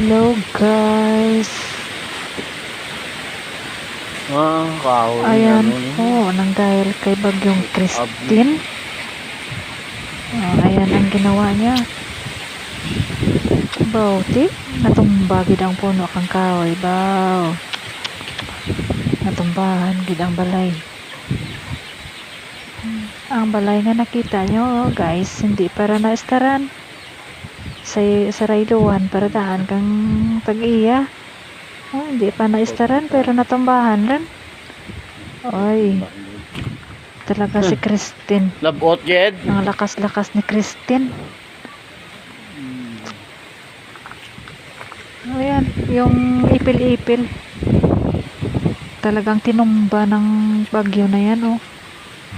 Hello guys. Ah, kahoy. Ayan ano, no? po, nang dahil kay Bagyong Christine. Ah, ayan ang ginawa niya. Bauti, natumba gid ang puno kang kahoy, baw. Natumbahan gid ang balay. Ang balay nga nakita nyo, guys, hindi para na-estaran. Sa, sa railuan, para daan kang tag-iya. Oh, hindi pa na-estaran, pero natumbahan rin. Oy, talaga si Christine. Labot, Jed. Ang lakas-lakas ni Christine. Ayan, yung ipil-ipil. Talagang tinumba ng bagyo na yan, oh.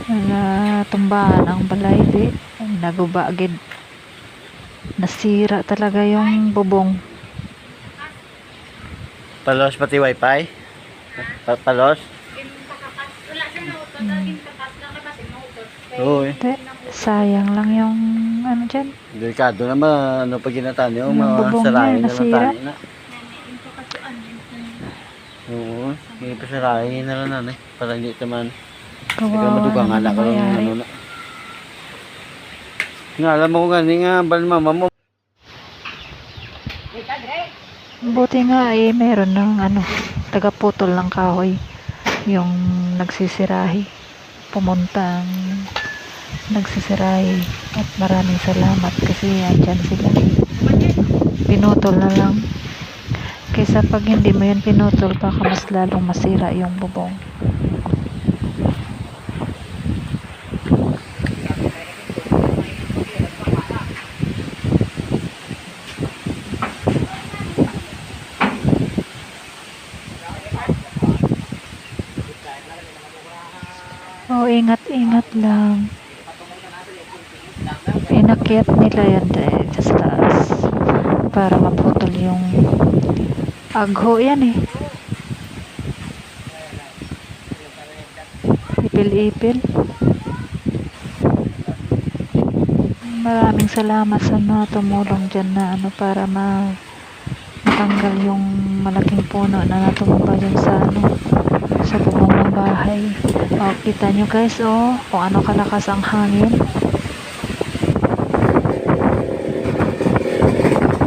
Natumbahan ang balay, di. Nagubagid. Nasira talaga yung bubong. Palos pati wifi. Pa palos. Oo eh. Sayang lang yung ano dyan. Delikado naman. Ano pag ginatan yung mga bubong sarayin niya, na lang nasira. tani na. Oo. Hindi pa sarayin na lang nanay. Para hindi naman. Kawawa naman anak ko lang nangyari. ano na. Nga alam mo nga ni nga bal mama mo. Buti nga eh, meron ng ano, tagaputol ng kahoy. Yung nagsisirahi. Pumuntang nagsisirahi. At maraming salamat kasi andyan sila. Pinutol na lang. Kaysa pag hindi mo yan pinutol, baka mas lalong masira yung bubong. Oh, ingat-ingat lang. Inakyat nila yan dahil sa taas para maputol yung agho yan eh. Ipil-ipil. Maraming salamat sa mga tumulong dyan na ano para ma matanggal yung malaking puno na natumba dyan sa ano sa bubong ng bahay. O, kita nyo guys, oh, kung ano kalakas ang hangin.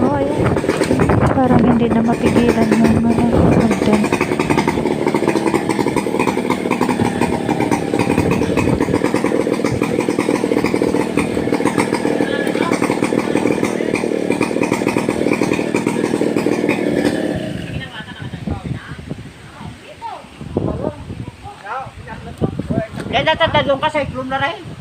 Oh, ayan. Parang hindi na mapigilan yung ano, hagdan. Kaya natatadong ka sa iklong na rin.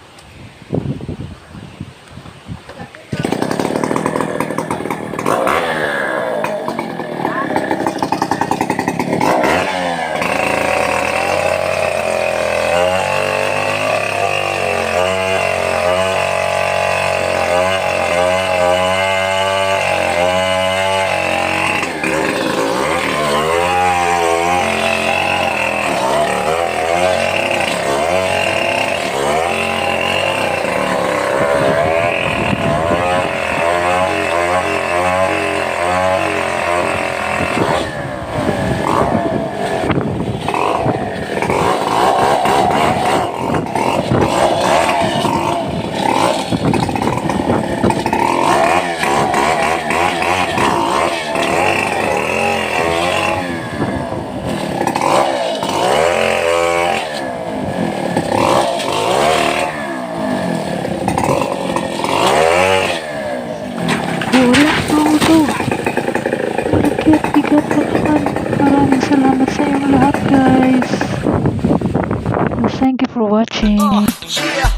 Thank you for watching. Oh, yeah.